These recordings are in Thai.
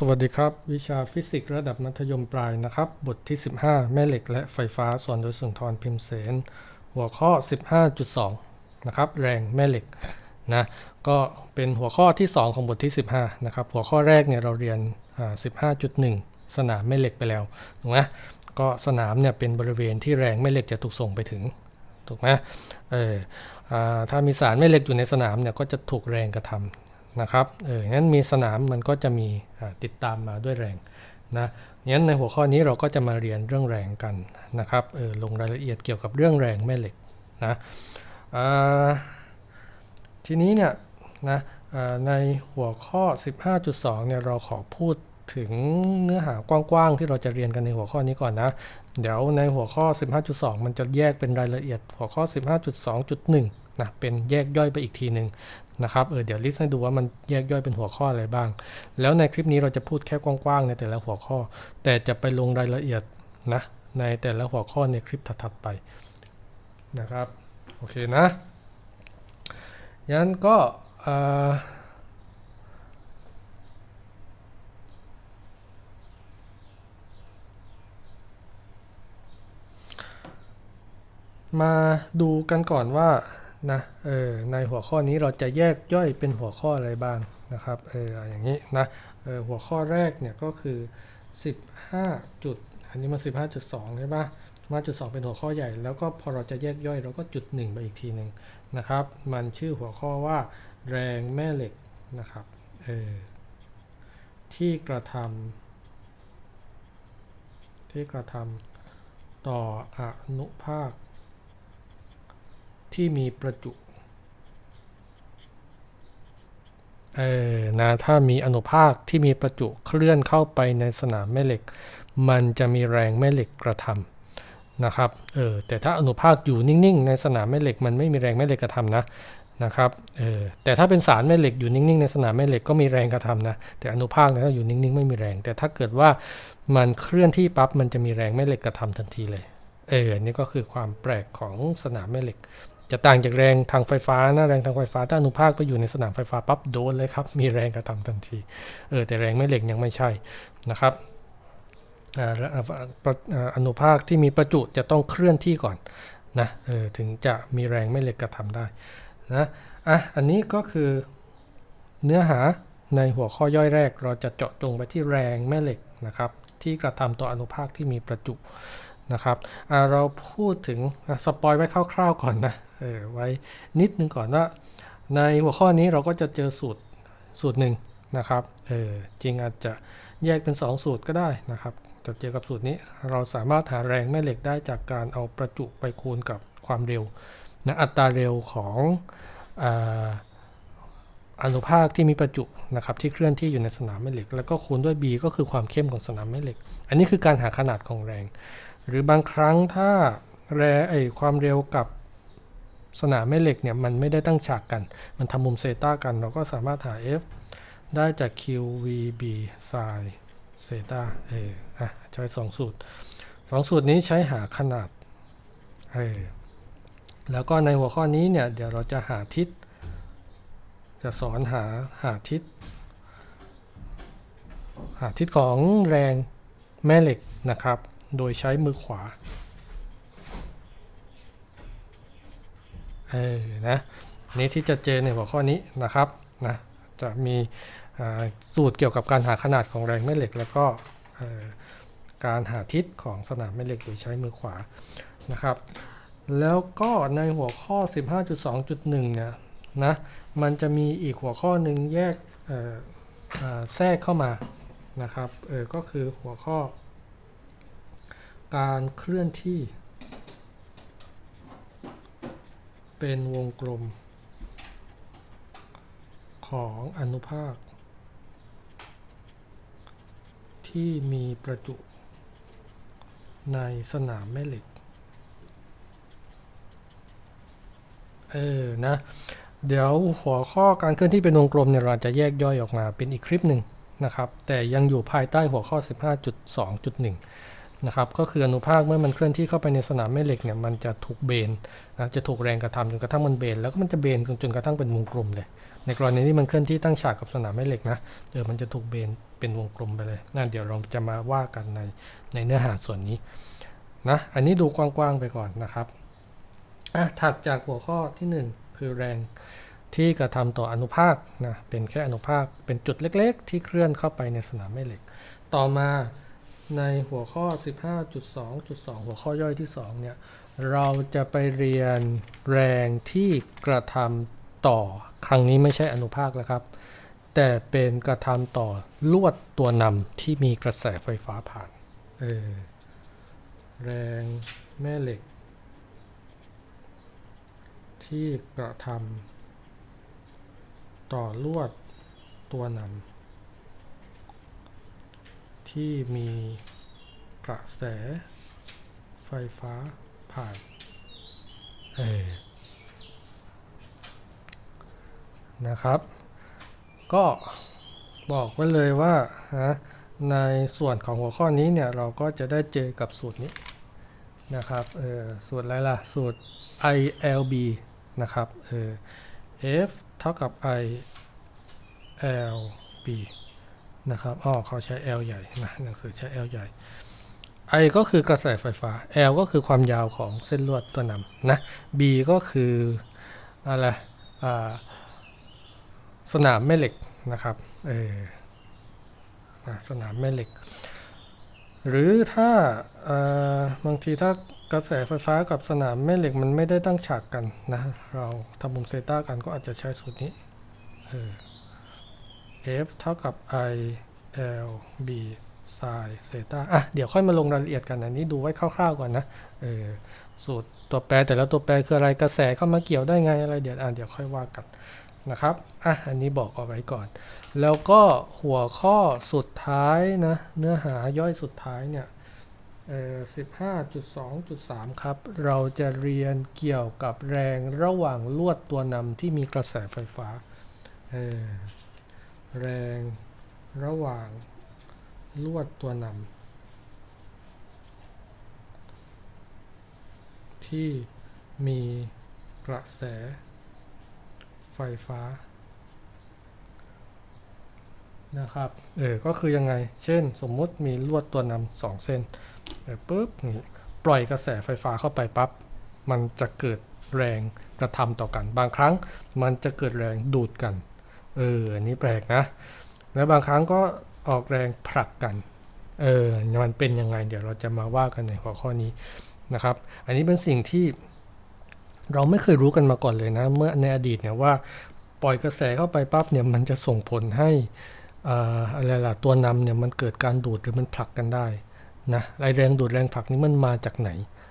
สวัสดีครับ วิชาฟิสิกส์ระดับมัธยมปลายนะครับ บทที่ 15 แม่เหล็กและไฟฟ้าสอนโดยสุนทรพิมพ์เสน หัวข้อ 15.2 นะครับ แรงแม่เหล็กนะก็เป็นหัวข้อที่ 2 ของบทที่ 15 นะครับ หัวข้อแรกเนี่ยเราเรียนอ่า15.1 สนามแม่เหล็กไปแล้วถูกไหมก็สนามเนี่ยเป็นบริเวณที่แรงแม่เหล็กจะถูกส่งไปถึงถูกไหมเออถ้ามีสารแม่เหล็กอยู่ในสนามเนี่ยก็จะถูกแรงกระทำ นะครับ เออ งั้นมีสนามมันก็จะมีติดตามมาด้วยแรงนะงั้นในหัวข้อนี้เราก็จะมาเรียนเรื่องแรงกันนะครับ เออ ลงรายละเอียดเกี่ยวกับเรื่องแรงแม่เหล็กนะอ่าทีนี้เนี่ยนะอ่าในหัวข้อ 15.2 เนี่ยเราขอพูดถึงเนื้อหากว้างๆที่เราจะเรียนกันในหัวข้อนี้ก่อนนะ เดี๋ยวในหัวข้อ 15.2 มันจะแยกเป็นรายละเอียดหัวข้อ 15.2.1 นะเป็นแยกย่อยไปอีกทีหนึ่งนะครับเออเดี๋ยวลิสต์ให้ดูว่ามันแยกย่อยเป็นหัวข้ออะไรบ้าง แล้วในคลิปนี้เราจะพูดแค่กว้างๆในแต่ละหัวข้อ แต่จะไปลงรายละเอียดนะในแต่ละหัวข้อในคลิปถัดๆไปนะครับโอเคนะงั้นก็อ่อ มาดูกันก่อนว่านะเออในหัวข้อนี้เราจะแยกย่อยเป็นหัวข้ออะไรบ้างนะครับเอออย่างนี้นะเออหัวข้อแรกเนี่ยก็คือ 15 จุด อันนี้มา15.2 ใช่ปะ15.2 เป็นหัวข้อใหญ่ แล้วก็พอเราจะแยกย่อยเราก็จุด 1 ไปอีกทีหนึ่งนะครับ มันชื่อหัวข้อว่าแรงแม่เหล็กนะครับเออที่กระทำที่กระทำต่ออนุภาค ที่มีประจุเออนะถ้ามีอนุภาคที่มีประจุเคลื่อนเข้าไปในสนามแม่เหล็ก มันจะมีแรงแม่เหล็กกระทำนะครับเออแต่ถ้าอนุภาคอยู่นิ่งๆ ในสนามแม่เหล็ก มันไม่มีแรงแม่เหล็กกระทำนะนะครับเออแต่ถ้าเป็นสารแม่เหล็กอยู่นิ่งๆ ในสนามแม่เหล็กก็มีแรงกระทำนะแต่อนุภาคเนี่ยถ้าอยู่นิ่งๆ ไม่มีแรง แต่ถ้าเกิดว่ามันเคลื่อนที่ปั๊บมันจะมีแรงแม่เหล็กกระทำทันทีเลยเออนี่ก็คือความแปลกของสนามแม่เหล็ก จะต่างจากแรงทางไฟฟ้านะแรงทางไฟฟ้าถ้าอนุภาคไปอยู่ในสนามไฟฟ้าปั๊บโดนเลยครับ มีแรงกระทำทันทีเออแต่แรงแม่เหล็กยังไม่ใช่นะครับออนุภาคที่มีประจุจะต้องเคลื่อนที่ก่อนนะเออถึงจะมีแรงแม่เหล็กกระทำได้นะอะอันนี้ก็คือเนื้อหาในหัวข้อย่อยแรกเราจะเจาะจงไปที่แรงแม่เหล็กนะครับที่กระทำต่ออนุภาคที่มีประจุ นะครับเราพูดถึงสปอยไว้คร่าวๆก่อนนะเออไว้นิดนึงก่อนว่าในหัวข้อนี้เราก็จะเจอสูตรสูตรหนึ่งนะครับเออจริงอาจจะแยกเป็น 2 สูตรก็ได้นะครับจะเจอกับสูตรนี้เราสามารถหาแรงแม่เหล็กได้จากการเอาประจุไปคูณกับความเร็วนะอัตราเร็วของอาอนุภาคที่มีประจุนะครับที่เคลื่อนที่อยู่ในสนามแม่เหล็ก แล้วก็คูณด้วย b ก็คือความเข้มของสนามแม่เหล็ก อันนี้คือการหาขนาดของแรง หรือบางครั้งถ้าแรไอความเร็วกับสนามแม่เหล็กเนี่ยมันไม่ได้ตั้งฉากกัน มันทำมุมเซตากัน เราก็สามารถหา f ได้จาก q v b sin เซตาเอออะใช้สองสูตรสองสูตรนี้ใช้หาขนาดเออแล้วก็ในหัวข้อนี้เนี่ยเดี๋ยวเราจะหาทิศ จะสอนหาหาทิศ หาทิศของแรงแม่เหล็กนะครับ โดยใช้มือขวา เออ นะ นี้ที่จะเจอในหัวข้อนี้นะครับ นะ จะมีสูตรเกี่ยวกับการหาขนาดของแรงแม่เหล็ก แล้วก็การหาทิศของสนามแม่เหล็กโดยใช้มือขวา นะครับ แล้วก็ในหัวข้อ 15.2.1 เนี่ย นะ มันจะมีอีกหัวข้อหนึ่งแยกแทรกเข้ามา นะครับ เออ ก็คือหัวข้อ การเคลื่อนที่ เป็นวงกลม ของอนุภาค ที่มีประจุ ในสนามแม่เหล็ก เออ นะ เดี๋ยวหัวข้อการเคลื่อนที่เป็นวงกลมเนี่ยเราจะแยกย่อยออกมาเป็นอีกคลิปหนึ่งนะครับ แต่ยังอยู่ภายใต้หัวข้อ 15.2.1 นะครับ ก็คืออนุภาคเมื่อมันเคลื่อนที่เข้าไปในสนามแม่เหล็กเนี่ยมันจะถูกเบนนะจะถูกแรงกระทำจนกระทั่งมันเบน แล้วก็มันจะเบนจนกระทั่งเป็นวงกลมเลย ในกรณีที่มันเคลื่อนที่ตั้งฉากกับสนามแม่เหล็กนะเออมันจะถูกเบนเป็นวงกลมไปเลยนั่นเดี๋ยวเราจะมาว่ากันในในเนื้อหาส่วนนี้นะอันนี้ดูกว้างๆไปก่อนนะครับอะถัดจากหัวข้อที่ 1 คือแรงที่กระทำต่ออนุภาคนะเป็นแค่อนุภาคเป็นจุดเล็ก ๆ ที่เคลื่อนเข้าไปในสนามแม่เหล็ก ต่อมา ในหัวข้อ 15.2.2 หัวข้อย่อยที่ 2 เนี่ย เราจะไปเรียนแรงที่กระทำต่อ ครั้งนี้ไม่ใช่อนุภาคแล้วครับ แต่เป็นกระทำต่อลวดตัวนำที่มีกระแสไฟฟ้าผ่านเออแรงแม่เหล็ก ที่กระทำต่อลวดตัวนำ ที่มีกระแสไฟฟ้าผ่านเออนะครับ ก็บอกไว้เลยว่านะในส่วนของหัวข้อนี้เนี่ยเราก็จะได้เจอกับสูตรนี้นะครับเออสูตรอะไรล่ะ สูตร ILB นะครับเออ F เท่ากับ ILB นะครับอ๋อเขาใช้ L ใหญ่นะหนังสือใช้ L ใหญ่ I ก็คือกระแสไฟฟ้า L ก็คือความยาวของเส้นลวดตัวนำนะ B ก็คืออะไรสนามแม่เหล็กนะครับเออสนามแม่เหล็ก หรือถ้าบางทีถ้ากระแสไฟฟ้ากับสนามแม่เหล็กมันไม่ได้ตั้งฉากกันนะ เราทำมุมเซต้ากันก็อาจจะใช้สูตรนี้เออ F เท่ากับ I L B ไซน์เซต้าอะ เดี๋ยวค่อยมาลงรายละเอียดกันอันนี้ดูไว้คร่าวๆก่อนนะ เออ สูตรตัวแปรแต่ละตัวแปรคืออะไรกระแสเข้ามาเกี่ยวได้ไงอะไรเดี๋ยวอะเดี๋ยวค่อยว่ากันนะครับ อะ อันนี้บอกเอาไว้ก่อน แล้วก็หัวข้อสุดท้ายนะ เนื้อหาย่อยสุดท้ายเนี่ยเอ่อ15.2.3ครับ เราจะเรียนเกี่ยวกับแรงระหว่างลวดตัวนำที่มีกระแสไฟฟ้า เออ แรงระหว่างลวดตัวนำที่มีกระแสไฟฟ้านะครับ เออ ก็คือยังไง เช่น สมมุติมีลวดตัวนำสองเส้นเออปุ๊บนี่ปล่อยกระแสไฟฟ้าเข้าไปปั๊บ มันจะเกิดแรงกระทำต่อกัน บางครั้งมันจะเกิดแรงดูดกัน เอออันนี้แปลกนะ แล้วบางครั้งก็ออกแรงผลักกัน เออ มันเป็นยังไง เดี๋ยวเราจะมาว่ากันในหัวข้อนี้นะครับ อันนี้เป็นสิ่งที่เราไม่เคยรู้กันมาก่อนเลยนะ เมื่อในอดีตเนี่ยว่าปล่อยกระแสเข้าไปปั๊บเนี่ยมันจะส่งผลให้อ่าอะไรล่ะตัวนำเนี่ยมันเกิดการดูดหรือมันผลักกันได้นะไอแรงดูดแรงผลักนี้มันมาจากไหน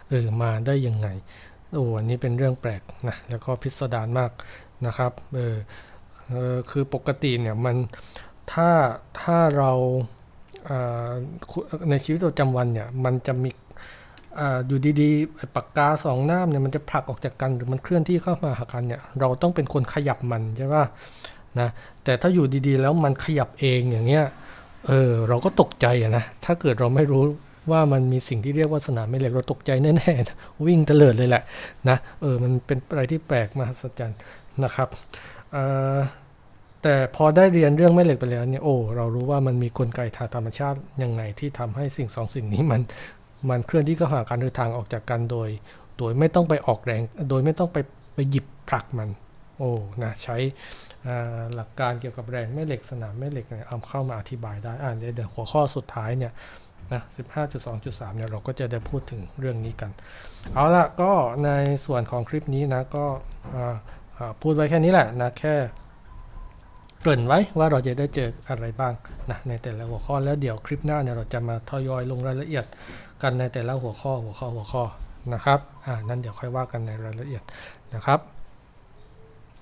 เออมาได้ยังไงโอ้อันนี้เป็นเรื่องแปลกนะแล้วก็พิสดารมากนะครับเออ เออคือปกติเนี่ยมันถ้าถ้าเราในชีวิตประจำวันเนี่ยมันจะมีออยู่ดีๆปากกาสองหน้ามเนี่ยมันจะผลักออกจากกันหรือมันเคลื่อนที่เข้ามาหากันเนี่ยเราต้องเป็นคนขยับมันใช่ป่ะนะแต่ถ้าอยู่ดีๆแล้วมันขยับเองอย่างเงี้ยเออเราก็ตกใจนะถ้าเกิดเราไม่รู้ว่ามันมีสิ่งที่เรียกว่าสนามแม่เหล็กเราตกใจแน่ๆวิ่งเตลิดเลยแหละนะเออมันเป็นอะไรที่แปลกมหัศจรรย์นะครับ แต่พอได้เรียนเรื่องแม่เหล็กไปแล้วเนี่ยโอ้เรารู้ว่ามันมีกลไกทางธรรมชาติยังไงที่ทำให้สิ่งสองสิ่งนี้มันมันเคลื่อนที่เข้าหากันหรือทางออกจากกันโดย โดยไม่ต้องไปออกแรง โดยไม่ต้องไปไปหยิบผลักมัน โอ้นะใช้หลักการเกี่ยวกับแรงแม่เหล็กสนามแม่เหล็กเนี่ยเอาเข้ามาอธิบายได้อ่าเดี๋ยวเดี๋ยวหัวข้อสุดท้ายเนี่ยนะ15.2.3เนี่ยเราก็จะได้พูดถึงเรื่องนี้กัน เอาละก็ในส่วนของคลิปนี้นะก็ พูดไว้แค่นี้แหละนะแค่เกริ่นไว้ว่าเราจะได้เจออะไรบ้างนะในแต่ละหัวข้อแล้วเดี๋ยวคลิปหน้าเนี่ยเราจะมาทยอยลงรายละเอียดกันในแต่ละหัวข้อหัวข้อหัวข้อนะครับอ่านั้นเดี๋ยวค่อยว่ากันในรายละเอียดนะครับ